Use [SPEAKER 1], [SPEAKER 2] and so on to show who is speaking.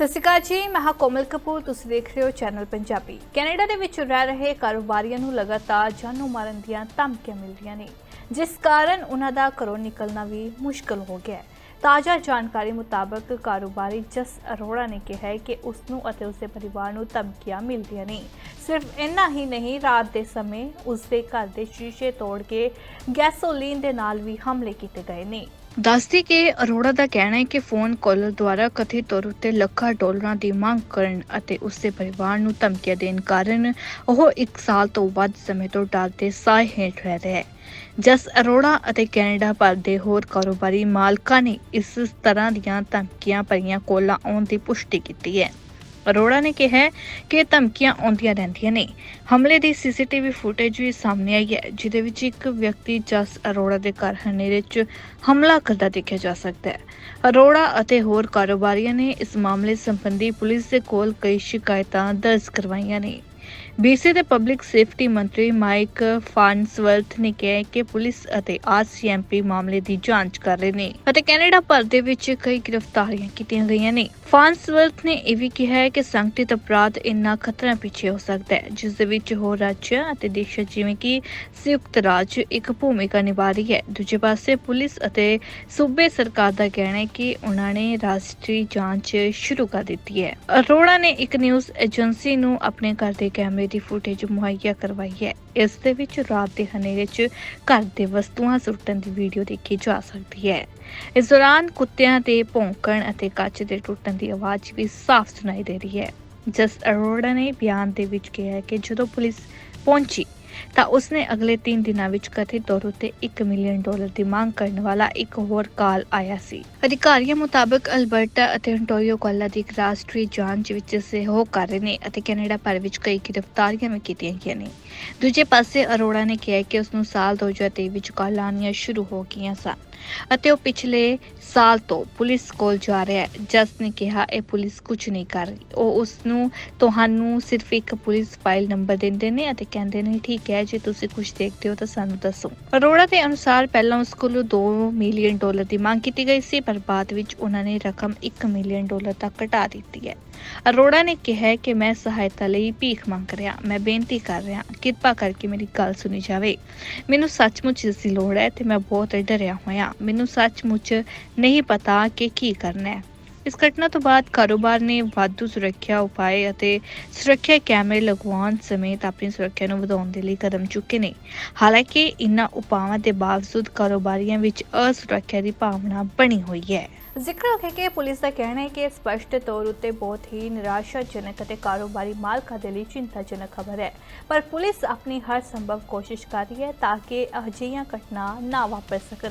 [SPEAKER 1] ਸਤਿ ਸ਼੍ਰੀ ਅਕਾਲ ਜੀ, ਮੈਂ ਹਾਂ ਕੋਮਲ ਕਪੂਰ, ਤੁਸੀਂ ਦੇਖ ਰਹੇ ਹੋ ਚੈਨਲ ਪੰਜਾਬੀ। ਕੈਨੇਡਾ ਦੇ ਵਿੱਚ ਰਹਿ ਰਹੇ ਕਾਰੋਬਾਰੀਆਂ ਨੂੰ ਲਗਾਤਾਰ ਜਾਨੋਂ ਮਾਰਨ ਦੀਆਂ ਧਮਕੀਆਂ ਮਿਲ ਰਹੀਆਂ ਨੇ। ਜਿਸ ਕਾਰਨ ਉਹਨਾਂ ਦਾ ਘਰੋਂ ਨਿਕਲਣਾ ਵੀ ਮੁਸ਼ਕਲ ਹੋ ਗਿਆ ਹੈ। ਤਾਜ਼ਾ ਜਾਣਕਾਰੀ ਮੁਤਾਬਕ ਕਾਰੋਬਾਰੀ ਜਸ ਅਰੋੜਾ ਨੇ ਕਿਹਾ ਹੈ ਕਿ ਉਸ ਨੂੰ ਅਤੇ ਉਸਦੇ ਪਰਿਵਾਰ ਨੂੰ ਧਮਕੀਆਂ ਮਿਲਦੀਆਂ ਨੇ। ਸਿਰਫ ਇੰਨਾ ਹੀ ਨਹੀਂ, ਰਾਤ ਦੇ ਸਮੇਂ ਉਸਦੇ ਘਰ ਦੇ ਸ਼ੀਸ਼ੇ ਤੋੜ ਕੇ ਗੈਸੋਲੀਨ ਦੇ ਨਾਲ ਵੀ ਹਮਲੇ ਕੀਤੇ ਗਏ ਨੇ। ਦੱਸਦੀ ਕਿ ਅਰੋੜਾ ਦਾ ਕਹਿਣਾ ਹੈ ਕਿ ਫੋਨ ਕਾਲਰ ਦੁਆਰਾ ਕਥਿਤ ਤੌਰ ਉੱਤੇ ਲੱਖਾਂ ਡਾਲਰਾਂ ਦੀ ਮੰਗ ਕਰਨ ਅਤੇ ਉਸਦੇ ਪਰਿਵਾਰ ਨੂੰ ਧਮਕੀਆਂ ਦੇਣ ਕਾਰਨ ਉਹ 1 ਸਾਲ ਤੋਂ ਵੱਧ ਸਮੇਂ ਤੋਂ ਡਰ ਦੇ ਸਾਏ ਹੇਠ ਰਹਿ ਰਿਹਾ ਹੈ। ਜਸ ਅਰੋੜਾ ਅਤੇ ਕੈਨੇਡਾ ਭਰ ਦੇ ਹੋਰ ਕਾਰੋਬਾਰੀ ਮਾਲਕਾਂ ਨੇ ਇਸ ਤਰ੍ਹਾਂ ਦੀਆਂ ਧਮਕੀਆਂ ਭਰੀਆਂ ਕੋਲਾਂ ਆਉਣ ਦੀ ਪੁਸ਼ਟੀ ਕੀਤੀ ਹੈ। ਅਰੋੜਾ ਨੇ ਕਿਹਾ ਕਿ ਧਮਕੀਆਂ ਆਉਂਦੀਆਂ ਰਹਿੰਦੀਆਂ ਨੇ। ਹਮਲੇ ਦੀ ਸੀਸੀਟੀਵੀ ਫੁਟੇਜ ਵੀ ਸਾਹਮਣੇ ਆਈ ਹੈ, ਜਿਹਦੇ ਵਿੱਚ ਇੱਕ ਵਿਅਕਤੀ ਜਸ ਅਰੋੜਾ ਦੇ ਘਰ ਹਨੇਰੇ 'ਚ ਹਮਲਾ ਕਰਦਾ ਦੇਖਿਆ ਜਾ ਸਕਦਾ ਹੈ। ਅਰੋੜਾ ਅਤੇ ਹੋਰ ਕਾਰੋਬਾਰੀਆਂ ਨੇ ਇਸ ਮਾਮਲੇ ਸੰਬੰਧੀ ਪੁਲਿਸ ਦੇ ਕੋਲ ਕਈ ਸ਼ਿਕਾਇਤਾਂ ਦਰਜ ਕਰਵਾਈਆਂ ਨੇ। ਬੀਸੀ ਦੇ ਪਬਲਿਕ ਸੇਫਟੀ ਮੰਤਰੀ ਮਾਈਕ ਫਾਨਸਵਰਥ ਨੇ ਕਿਹਾ ਕਿ ਪੁਲਿਸ ਅਤੇ ਆਰਸੀਐਮਪੀ ਮਾਮਲੇ ਦੀ ਜਾਂਚ ਕਰ ਰਹੇ ਨੇ ਅਤੇ ਕੈਨੇਡਾ ਭਰ ਦੇ ਵਿੱਚ ਕਈ ਗ੍ਰਿਫਤਾਰੀਆਂ ਕੀਤੀਆਂ ਗਈਆਂ ਨੇ। ਫਾਨਸਵਰਥ ਨੇ ਇਹ ਵੀ ਕਿਹਾ ਕਿ ਸੰਗਠਿਤ ਅਪਰਾਧ ਇੰਨਾ ਖਤਰਾ ਪਿੱਛੇ ਹੋ ਸਕਦਾ ਹੈ, ਜਿਸ ਦੇ ਵਿੱਚ ਹੋਰ ਰਾਜਾਂ ਅਤੇ ਦੇਸ਼ਾਂ ਜਿਵੇਂ ਕਿ ਸੰਯੁਕਤ ਰਾਜ ਇੱਕ ਭੂਮਿਕਾ ਨਿਭਾ ਰਹੀ ਹੈ। ਦੂਜੇ ਪਾਸੇ ਪੁਲਿਸ ਅਤੇ ਸੂਬੇ ਸਰਕਾਰ ਦਾ ਕਹਿਣਾ ਹੈ ਕਿ ਉਹਨਾਂ ਨੇ ਰਾਸ਼ਟਰੀ ਜਾਂਚ ਸ਼ੁਰੂ ਕਰ ਦਿੱਤੀ ਹੈ। ਅਰੋੜਾ ਨੇ ਇੱਕ ਨਿਊਜ਼ ਏਜੰਸੀ ਨੂੰ ਆਪਣੇ ਘਰ ਦੇ ਕੈਮਰੇ ਦੀ ਫੁਟੇਜ ਮੁਹੱਈਆ ਕਰਵਾਈ ਹੈ। ਇਸ ਦੇ ਵਿੱਚ ਰਾਤ ਦੇ ਹਨੇਰੇ 'ਚ ਘਰ ਦੇ ਵਸਤੂਆਂ ਸੁੱਟਣ ਦੀ ਵੀਡੀਓ ਦੇਖੀ ਜਾ ਸਕਦੀ ਹੈ। ਇਸ ਦੌਰਾਨ ਕੁੱਤਿਆਂ ਦੇ ਭੌਂਕਣ ਅਤੇ ਕੱਚ ਦੇ ਟੁੱਟਣ ਦੀ ਆਵਾਜ਼ ਵੀ ਸਾਫ਼ ਸੁਣਾਈ ਦੇ ਰਹੀ ਹੈ। ਜਸ ਅਰੋੜਾ ਨੇ ਬਿਆਨ ਦੇ ਵਿੱਚ ਕਿਹਾ ਕਿ ਜਦੋਂ ਪੁਲਿਸ ਪਹੁੰਚੀ ਤਾਂ ਉਸਨੇ ਅਗਲੇ 3 ਦਿਨਾਂ ਵਿੱਚ ਕਥਿਤ ਤੌਰ ਉੱਤੇ 1 ਮਿਲੀਅਨ ਡਾਲਰ ਦੀ ਮੰਗ ਕਰਨ ਵਾਲਾ ਇੱਕ ਹੋਰ ਕਾਲ ਆਇਆ ਸੀ। ਅਧਿਕਾਰੀਆਂ ਮੁਤਾਬਕ ਅਲਬਰਟਾ ਅਤੇ ontario ਕਾਲਾਂ ਦੀ ਇੱਕ ਰਾਸ਼ਟਰੀ ਜਾਂਚ ਵਿੱਚ ਸਹਿਯੋਗ ਕਰ ਰਹੇ ਨੇ ਅਤੇ ਕੈਨੇਡਾ ਭਰ ਵਿੱਚ ਕਈ ਗ੍ਰਿਫਤਾਰੀਆਂ ਵੀ ਕੀਤੀਆਂ ਗਈਆਂ ਨੇ। ਦੂਜੇ ਪਾਸੇ ਅਰੋੜਾ ਨੇ ਕਿਹਾ ਕਿ ਉਸ ਨੂੰ ਸਾਲ 2023 ਵਿੱਚ ਕਾਲਾਂ ਆਉਣੀਆਂ ਸ਼ੁਰੂ ਹੋ ਗਈਆਂ ਸਨ। ਅਤੇ ਉਹ ਪਿਛਲੇ ਸਾਲ ਤੋਂ ਪੁਲਿਸ ਕੋਲ ਜਾ ਰਿਹਾ ਹੈ। ਜਸ ਨੇ ਕਿਹਾ, ਇਹ ਪੁਲਿਸ ਕੁਝ ਨਹੀਂ ਕਰ ਰਹੀ। ਉਹ ਉਸ ਨੂੰ ਤੁਹਾਨੂੰ ਸਿਰਫ ਇੱਕ ਪੁਲਿਸ ਫਾਈਲ ਨੰਬਰ ਦਿੰਦੇ ਨੇ ਅਤੇ ਕਹਿੰਦੇ ਨੇ, ਠੀਕ ਹੈ, ਜੇ ਤੁਸੀਂ ਕੁਝ ਦੇਖਦੇ ਹੋ ਤਾਂ ਸਾਨੂੰ ਦੱਸੋ। ਅਰੋੜਾ ਦੇ ਅਨੁਸਾਰ ਪਹਿਲਾਂ ਉਸ ਕੋਲੋਂ 2 ਮਿਲੀਅਨ ਡਾਲਰ ਦੀ ਮੰਗ ਕੀਤੀ ਗਈ ਸੀ, ਪਰ ਬਾਅਦ ਵਿੱਚ ਉਹਨਾਂ ਨੇ ਰਕਮ 1 ਮਿਲੀਅਨ ਡਾਲਰ ਤੱਕ ਘਟਾ ਦਿੱਤੀ ਹੈ। ਅਰੋੜਾ ਨੇ ਕਿਹਾ ਕਿ ਮੈਂ ਸਹਾਇਤਾ ਲਈ ਭੀਖ ਮੰਗ ਰਿਹਾ, ਮੈਂ ਬੇਨਤੀ ਕਰ ਰਿਹਾ, ਕਿਰਪਾ ਕਰਕੇ ਮੇਰੀ ਗੱਲ ਸੁਣੀ ਜਾਵੇ। ਮੈਨੂੰ ਸੱਚਮੁੱਚ ਇਸ ਦੀ ਲੋੜ ਹੈ ਤੇ ਮੈਂ ਬਹੁਤ ਡਰਿਆ ਹੋਇਆ ਮੈਨੂੰ ਸੱਚਮੁੱਚ ਨਹੀਂ ਪਤਾ ਕਿ ਕੀ ਕਰਨਾ ਹੈ। ਇਸ ਘਟਨਾ ਤੋਂ ਬਾਅਦ ਕਾਰੋਬਾਰ ਨੇ ਵਾਧੂ ਸੁਰੱਖਿਆ ਉਪਾਅ ਅਤੇ ਸੁਰੱਖਿਆ ਕੈਮਰੇ ਲਗਵਾਉਣ ਸਮੇਤ ਆਪਣੀ ਸੁਰੱਖਿਆ ਨੂੰ ਵਧਾਉਣ ਦੇ ਲਈ ਕਦਮ ਚੁੱਕੇ ਨੇ। ਹਾਲਾਂਕਿ ਇਨ੍ਹਾਂ ਉਪਾਵਾਂ ਦੇ ਬਾਵਜੂਦ ਕਾਰੋਬਾਰੀਆਂ ਵਿੱਚ ਅਸੁਰੱਖਿਆ ਦੀ ਭਾਵਨਾ ਬਣੀ ਹੋਈ ਹੈ। ਜ਼ਿਕਰ ਹੈ ਕਿ ਪੁਲਿਸ ਦਾ ਕਹਿਣਾ ਹੈ ਕਿ ਇਹ ਸਪਸ਼ਟ ਤੌਰ ਉੱਤੇ ਬਹੁਤ ਹੀ ਨਿਰਾਸ਼ਾਜਨਕ ਅਤੇ ਕਾਰੋਬਾਰੀ ਮਾਲਕਾਂ ਦੇ ਲਈ ਚਿੰਤਾਜਨਕ ਖਬਰ ਹੈ। ਪਰ ਪੁਲਿਸ ਆਪਣੀ ਹਰ ਸੰਭਵ ਕੋਸ਼ਿਸ਼ ਕਰ ਰਹੀ ਹੈ ਤਾਂ ਕਿ ਅਜਿਹੀਆਂ ਘਟਨਾ ਨਾ ਵਾਪਰ ਸਕਣ।